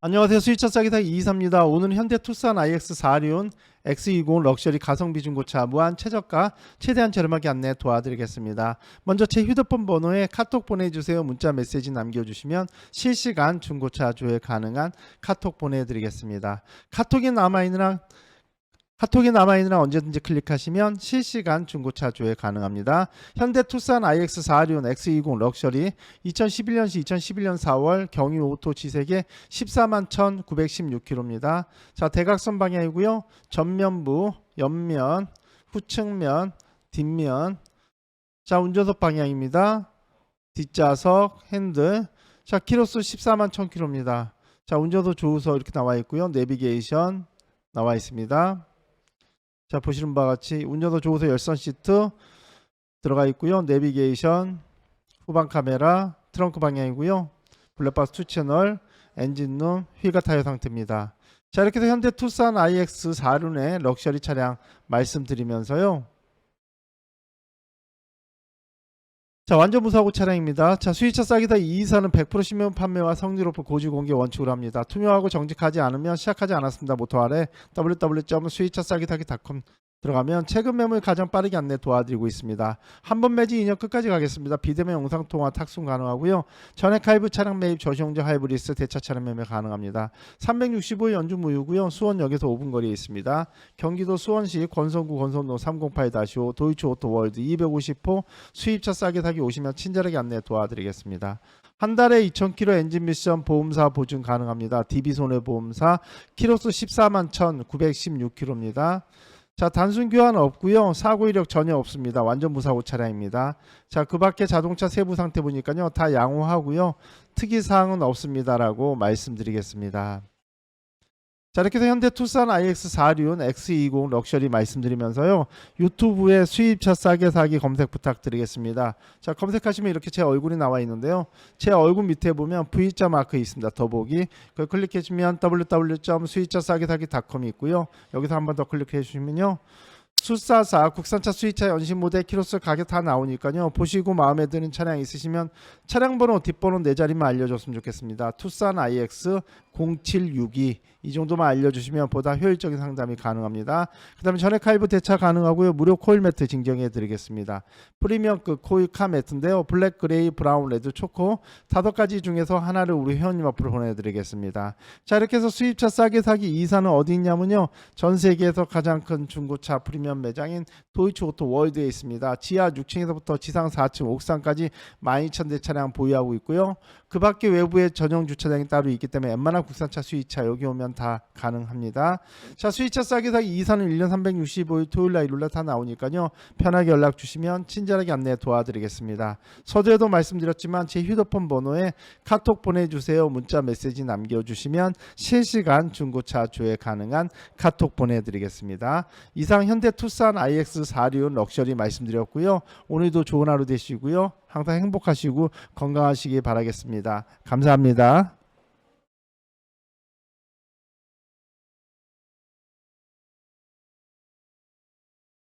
안녕하세요. 수입차 싸기 사기 이사입니다. 오늘은 현대 투싼 iX 4륜 X20 럭셔리 가성비 중고차 무한 최저가 최대한 저렴하게 안내 도와드리겠습니다. 먼저 제 휴대폰 번호에 카톡 보내주세요. 문자 메시지 남겨주시면 실시간 중고차 조회 가능한 카톡 보내드리겠습니다. 카톡이 남아있는 카톡이 남아있는 한 언제든지 클릭하시면 실시간 중고차 조회 가능합니다. 현대 투싼 iX 4륜 X20 럭셔리 2011년시 2011년 4월 경유 오토 지색에 14만 1,916km입니다. 자, 대각선 방향이고요. 전면부, 옆면, 후측면, 뒷면. 자, 운전석 방향입니다. 뒷좌석, 핸들. 자, 키로수 14만 1,000km입니다. 자, 운전석 조우석 이렇게 나와 있고요. 내비게이션 나와 있습니다. 자 보시는 바와 같이 운전석 조우석 열선 시트 들어가 있고요. 내비게이션 후방 카메라 트렁크 방향이고요. 블랙박스 2 채널 엔진룸 휠과 타이어 상태입니다. 자 이렇게 해서 현대 투싼 iX 4륜의 럭셔리 차량 말씀드리면서요 자 완전 무사고 차량입니다. 자 수입차 싸기다 이 이사는 100% 신명 판매와 성질 높은 고지 공개 원칙으로 합니다. 투명하고 정직하지 않으면 시작하지 않았습니다. 모토 아래 www.수입차 싸기다기닷컴 들어가면 최근 매물 가장 빠르게 안내 도와드리고 있습니다. 한 번 매지 2년 끝까지 가겠습니다. 비대면 영상 통화 탁송 가능하고요. 전액 할부 차량 매입 저시용자 하이브리스 대차 차량 매매 가능합니다. 365일 연중 무휴고요. 수원역에서 5분 거리에 있습니다. 경기도 수원시 권선구 권선로 308-5 도이치 오토월드 250호 수입차 싸게 사기 오시면 친절하게 안내 도와드리겠습니다. 한 달에 2,000km 엔진 미션 보험사 보증 가능합니다. DB 손해보험사 키로수 14만 1,916km입니다. 자 단순 교환 없고요. 사고 이력 전혀 없습니다. 완전 무사고 차량입니다. 자 그 밖에 자동차 세부 상태 보니까요. 다 양호하고요. 특이 사항은 없습니다라고 말씀드리겠습니다 자 이렇게 해서 현대 투싼 iX 4륜 X20 럭셔리 말씀드리면서요. 유튜브에 수입차 싸게 사기 검색 부탁드리겠습니다. 자 검색하시면 이렇게 제 얼굴이 나와 있는데요. 제 얼굴 밑에 보면 V자 마크 있습니다. 더보기. 그걸 클릭해 주시면 www.수입차 싸게 사기닷컴이 있고요. 여기서 한 번 더 클릭해 주시면요 수사사 국산차 수입차 연식 모델 키로수 가격 다 나오니까요 보시고 마음에 드는 차량 있으시면 차량 번호 뒷번호 네 자리만 알려줬으면 좋겠습니다 투싼 iX 0762 이 정도만 알려주시면 보다 효율적인 상담이 가능합니다. 그 다음에 전액 할부 대차 가능하고요. 무료 코일 매트 증정해 드리겠습니다. 프리미엄급 코일 카 매트인데요. 블랙, 그레이, 브라운, 레드, 초코 다섯 가지 중에서 하나를 우리 회원님 앞으로 보내드리겠습니다. 자 이렇게 해서 수입차 싸게 사기 이사는 어디 있냐면요. 전 세계에서 가장 큰 중고차 프리미엄 매장인 도이치 오토 월드에 있습니다. 지하 6층에서부터 지상 4층, 옥상까지 12,000대 차량 보유하고 있고요. 그 밖에 외부에 전용 주차장이 따로 있기 때문에 웬만한 국산차 수입차 여기 오면 다 가능합니다. 자 수입차 싸게 사기 이사는 1년 365일 토요일날 일요일날 다 나오니까요. 편하게 연락 주시면 친절하게 안내 도와드리겠습니다. 서두에도 말씀드렸지만 제 휴대폰 번호에 카톡 보내주세요. 문자 메시지 남겨주시면 실시간 중고차 조회 가능한 카톡 보내드리겠습니다. 이상 현대 투싼 iX 4륜 럭셔리 말씀드렸고요. 오늘도 좋은 하루 되시고요. 항상 행복하시고 건강하시기 바라겠습니다. 감사합니다.